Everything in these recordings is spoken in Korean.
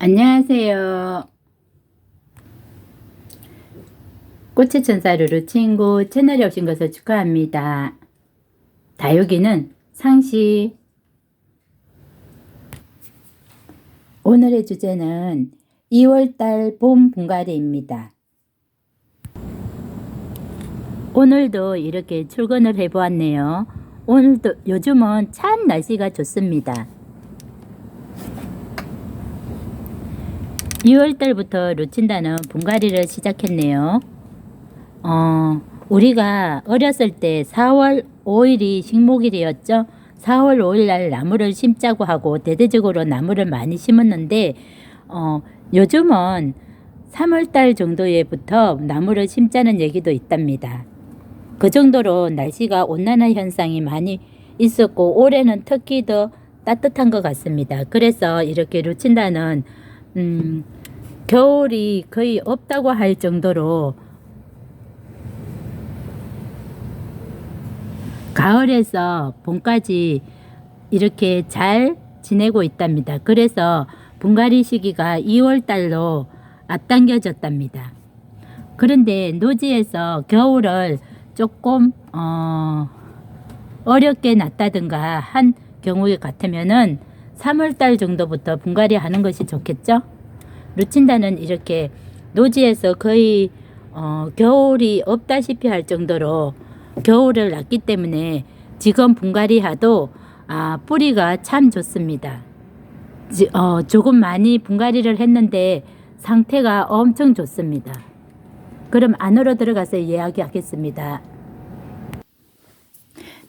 안녕하세요. 꽃의 천사 루루 친구 채널에 오신 것을 축하합니다. 다육이는 상시 오늘의 주제는 2월달 봄 분갈이입니다. 오늘도 이렇게 출근을 해보았네요. 오늘도 요즘은 참 날씨가 좋습니다. 2월달부터 루친다는 분갈이를 시작했네요. 어, 우리가 어렸을 때 4월 5일이 식목일이었죠. 4월 5일 날 나무를 심자고 하고 대대적으로 나무를 많이 심었는데 어, 요즘은 3월달 정도에부터 나무를 심자는 얘기도 있답니다. 그 정도로 날씨가 온난화 현상이 많이 있었고 올해는 특히 더 따뜻한 것 같습니다. 그래서 이렇게 루친다는 음, 겨울이 거의 없다고 할 정도로 가을에서 봄까지 이렇게 잘 지내고 있답니다. 그래서 분갈이 시기가 2월 달로 앞당겨졌답니다. 그런데 노지에서 겨울을 조금 어, 어렵게 났다든가 한 경우에 같으면은 3월 달 정도부터 분갈이 하는 것이 좋겠죠? 루친다는 이렇게 노지에서 거의 어, 겨울이 없다시피 할 정도로 겨울을 났기 때문에 지금 분갈이하도 아, 뿌리가 참 좋습니다. 지, 어, 조금 많이 분갈이를 했는데 상태가 엄청 좋습니다. 그럼 안으로 들어가서 이야기하겠습니다.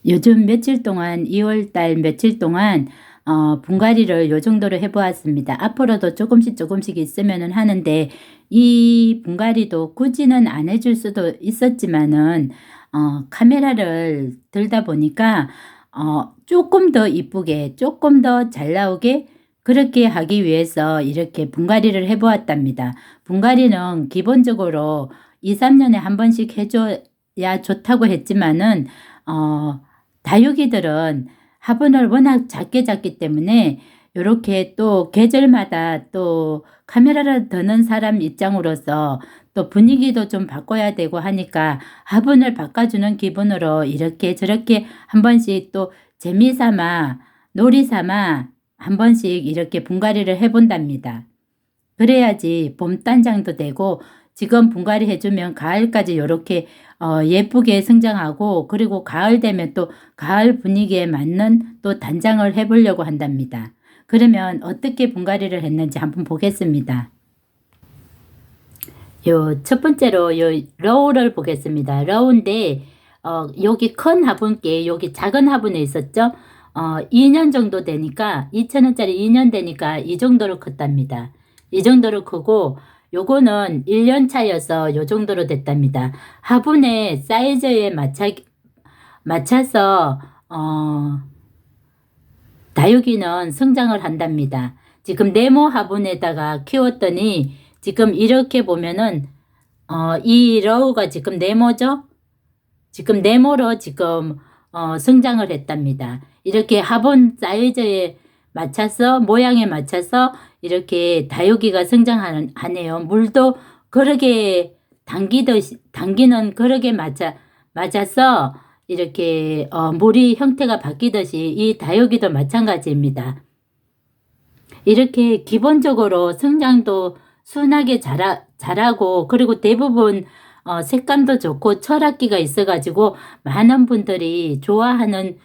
요즘 며칠 동안 2월달 며칠 동안 어, 분갈이를 요 정도로 해보았습니다. 앞으로도 조금씩 조금씩 있으면 하는데 이 분갈이도 굳이는 안 해줄 수도 있었지만은 어, 카메라를 들다 보니까 어, 조금 더 이쁘게 조금 더 잘 나오게 그렇게 하기 위해서 이렇게 분갈이를 해보았답니다. 분갈이는 기본적으로 2, 3년에 한 번씩 해줘야 좋다고 했지만은 어, 다육이들은 화분을 워낙 작게 잡기 때문에 이렇게 또 계절마다 또 카메라를 드는 사람 입장으로서 또 분위기도 좀 바꿔야 되고 하니까 화분을 바꿔주는 기분으로 이렇게 저렇게 한 번씩 또 재미삼아 놀이삼아 한 번씩 이렇게 분갈이를 해본답니다. 그래야지 봄단장도 되고 지금 분갈이 해주면 가을까지 이렇게 어, 예쁘게 성장하고 그리고 가을 되면 또 가을 분위기에 맞는 또 단장을 해보려고 한답니다. 그러면 어떻게 분갈이를 했는지 한번 보겠습니다. 요 첫 번째로 요 러우를 보겠습니다. 러우인데 어, 여기 큰 화분께 여기 작은 화분에 있었죠. 어, 2년 정도 되니까 2천원짜리 2년 되니까 이 정도로 컸답니다. 이 정도로 크고 요거는 1년 차여서 요 정도로 됐답니다. 화분의 사이즈에 맞춰, 맞춰서 어, 다육이는 성장을 한답니다. 지금 네모 화분에다가 키웠더니 지금 이렇게 보면은 어, 이 러우가 지금 네모죠? 지금 네모로 지금 어, 성장을 했답니다. 이렇게 화분 사이즈에 맞춰서 모양에 맞춰서 이렇게 다육이가 성장하는 하네요. 물도 그러게 당기듯이 당기는 그러게 맞아 맞아서 이렇게 어, 물이 형태가 바뀌듯이 이 다육이도 마찬가지입니다. 이렇게 기본적으로 성장도 순하게 자라, 자라고 그리고 대부분 어, 색감도 좋고 철학기가 있어가지고 많은 분들이 좋아하는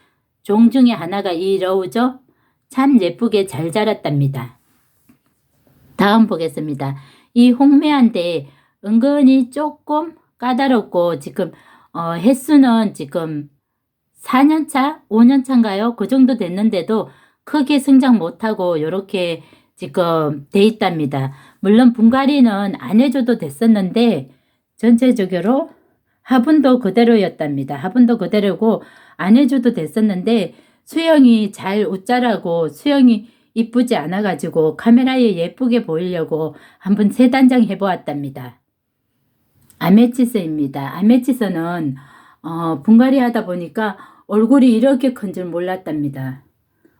종 중에 하나가 이 러우죠. 참 예쁘게 잘 자랐답니다. 다음 보겠습니다. 이 홍매한데 은근히 조금 까다롭고 지금 어, 횟수는 지금 4년차, 5년차인가요? 그 정도 됐는데도 크게 성장 못하고 이렇게 지금 돼 있답니다. 물론 분갈이는 안 해줘도 됐었는데 전체적으로 화분도 그대로였답니다. 화분도 그대로고 안 해줘도 됐었는데 수영이 잘 웃자라고 수영이 이쁘지 않아가지고 카메라에 예쁘게 보이려고 한번 세 단장 해보았답니다. 아메치스입니다. 아메치스는 어, 분갈이 하다 보니까 얼굴이 이렇게 큰 줄 몰랐답니다.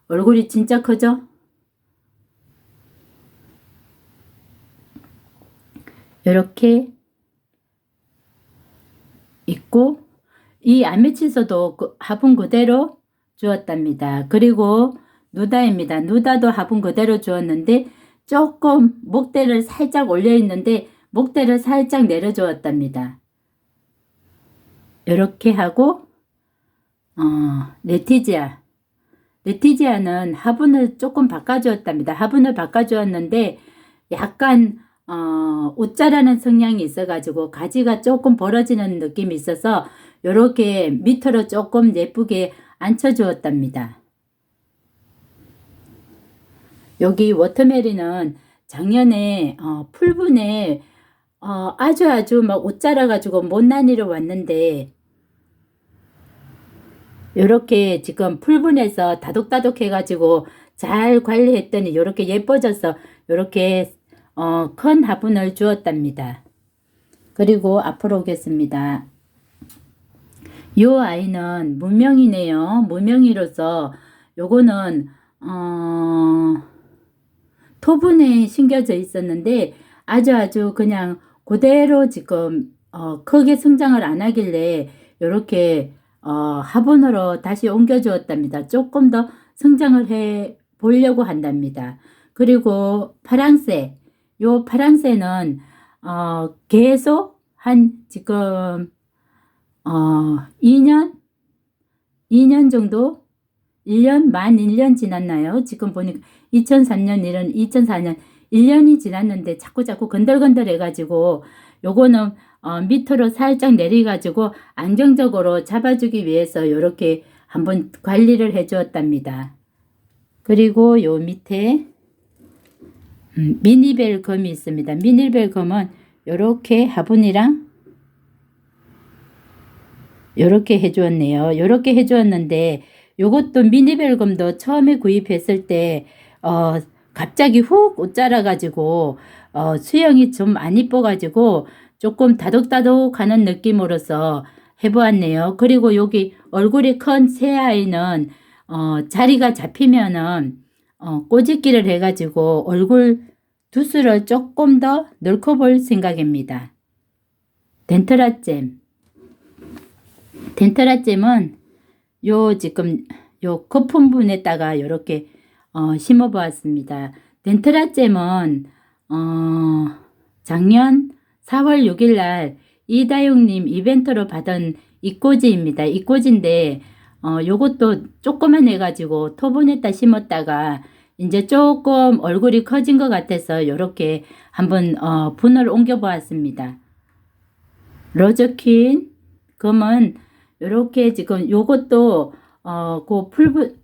얼굴이 진짜 크죠? 이렇게 있고 이 아메치소도 그 화분 그대로 주었답니다. 그리고 누다입니다. 누다도 화분 그대로 주었는데 조금 목대를 살짝 올려 있는데 목대를 살짝 내려 주었답니다. 이렇게 하고 어, 레티지아 레티지아는 화분을 조금 바꿔주었답니다. 화분을 바꿔주었는데 약간 어, 옷자라는 성향이 있어가지고 가지가 조금 벌어지는 느낌이 있어서 이렇게 밑으로 조금 예쁘게 앉혀주었답니다. 여기 워터메리는 작년에 어, 풀분에 어, 아주 아주 막 옷 자라 가지고 못난이로 왔는데 요렇게 지금 풀분에서 다독다독 해가지고 잘 관리했더니 요렇게 예뻐져서 요렇게 어, 큰 화분을 주었답니다. 그리고 앞으로 오겠습니다. 요 아이는 무명이네요. 무명이로서 요거는 어, 토분에 심겨져 있었는데 아주 아주 그냥 그대로 지금 어, 크게 성장을 안 하길래 요렇게 어, 화분으로 다시 옮겨 주었답니다. 조금 더 성장을 해 보려고 한답니다. 그리고 파랑새 요 파랑새는 어, 계속 한 지금 어, 2년 2년 정도 1년 만 1년 지났나요? 지금 보니까 2003년 이런 2004년 1년이 지났는데 자꾸 자꾸 건들건들 해가지고 요거는 어, 밑으로 살짝 내려가지고 안정적으로 잡아주기 위해서 이렇게 한번 관리를 해 주었답니다. 그리고 요 밑에 음, 미니벨 검이 있습니다. 미니벨 검은 요렇게 화분이랑 요렇게 해주었네요. 요렇게 해주었는데 요것도 미니벨 검도 처음에 구입했을 때 어, 갑자기 훅 옷 자라가지고 어, 수영이 좀 안 이뻐가지고 조금 다독다독 하는 느낌으로서 해보았네요. 그리고 여기 얼굴이 큰 새 아이는 어, 자리가 잡히면은 어, 꼬집기를 해가지고 얼굴 두수를 조금 더 넓혀 볼 생각입니다. 덴트라잼 덴트라잼은 요 지금 요 거품분에다가 이렇게 어, 심어 보았습니다. 덴트라잼은 어, 작년 4월 6일 날 이다용님 이벤트로 받은 이꼬지입니다. 이꼬지인데 어, 요것도 조그만 해가지고 토분에다 심었다가 이제 조금 얼굴이 커진 것 같아서 요렇게 한번 어, 분을 옮겨 보았습니다. 로즈퀸 검은 요렇게 지금 요것도 어, 그 풀분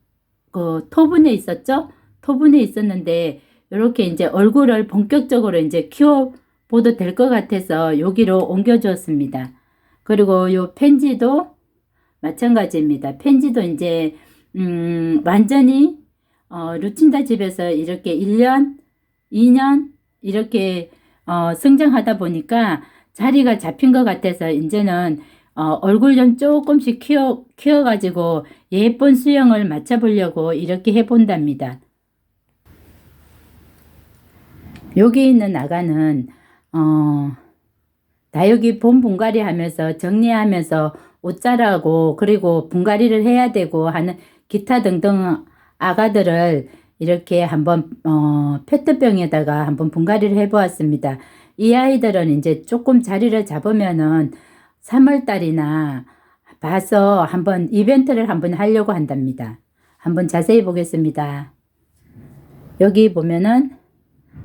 그 토분에 있었죠? 토분에 있었는데 이렇게 이제 얼굴을 본격적으로 이제 키워 보도 될 것 같아서 여기로 옮겨 주었습니다. 그리고 요 펜지도 마찬가지입니다. 펜지도 이제 음, 완전히 어, 루틴다 집에서 이렇게 1년, 2년 이렇게 어, 성장하다 보니까 자리가 잡힌 것 같아서 이제는 어, 얼굴 좀 조금씩 키워, 키워가지고 예쁜 수영을 맞춰보려고 이렇게 해본답니다. 여기 있는 아가는 어, 다육이 봄 분갈이 하면서 정리하면서 옷 자라고 그리고 분갈이를 해야 되고 하는 기타 등등 아가들을 이렇게 한번 어, 페트병에다가 한번 분갈이를 해보았습니다. 이 아이들은 이제 조금 자리를 잡으면은 3월달이나 봐서 한번 이벤트를 한번 하려고 한답니다. 한번 자세히 보겠습니다. 여기 보면은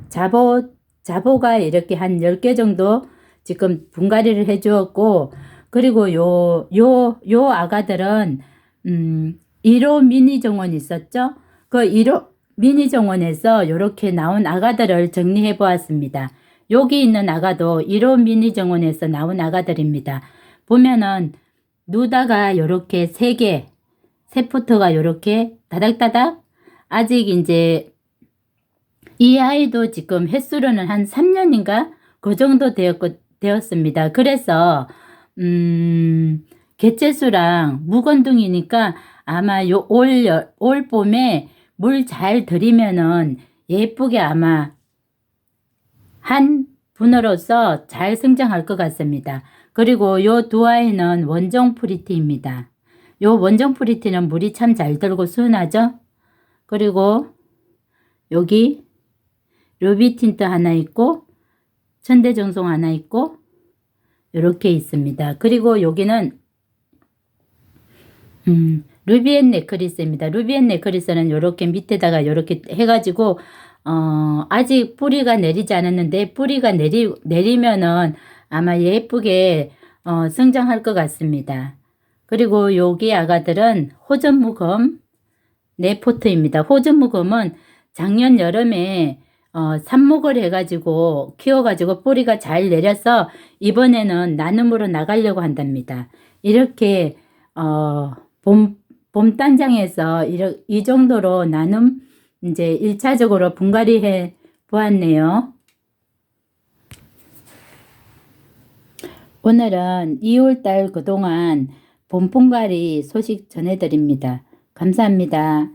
자보, 자보가 이렇게 한 10개 정도 지금 분갈이를 해 주었고, 그리고 요, 요, 요 아가들은, 음, 1호 미니 정원 있었죠? 그 1호 미니 정원에서 이렇게 나온 아가들을 정리해 보았습니다. 여기 있는 아가도 1호 미니 정원에서 나온 아가들입니다. 보면은 누다가 이렇게 3개, 세포트가 이렇게 다닥다닥 아직 이제 이 아이도 지금 횟수로는 한 3년인가 그 정도 되었고, 되었습니다. 그래서 음, 개체수랑 무건둥이니까 아마 요 올, 올 봄에 물 잘 들이면은 예쁘게 아마 한 분으로서 잘 성장할 것 같습니다. 그리고 요 두 아이는 원종 프리티입니다. 요 원종 프리티는 물이 참 잘 들고 순하죠? 그리고 여기 루비 틴트 하나 있고 천대정송 하나 있고 이렇게 있습니다. 그리고 여기는 음, 루비앤 네크리스입니다. 루비앤 네크리스는 이렇게 밑에다가 이렇게 해가지고 어, 아직 뿌리가 내리지 않았는데 뿌리가 내리 내리면은 아마 예쁘게 어, 성장할 것 같습니다. 그리고 여기 아가들은 호전무검 네포트입니다. 호전무검은 작년 여름에 어, 삽목을 해가지고 키워가지고 뿌리가 잘 내려서 이번에는 나눔으로 나가려고 한답니다. 이렇게 어, 봄, 봄 단장에서 이러, 이 정도로 나눔 이제 1차적으로 분갈이 해 보았네요. 오늘은 2월달 그동안 봄 분갈이 소식 전해드립니다. 감사합니다.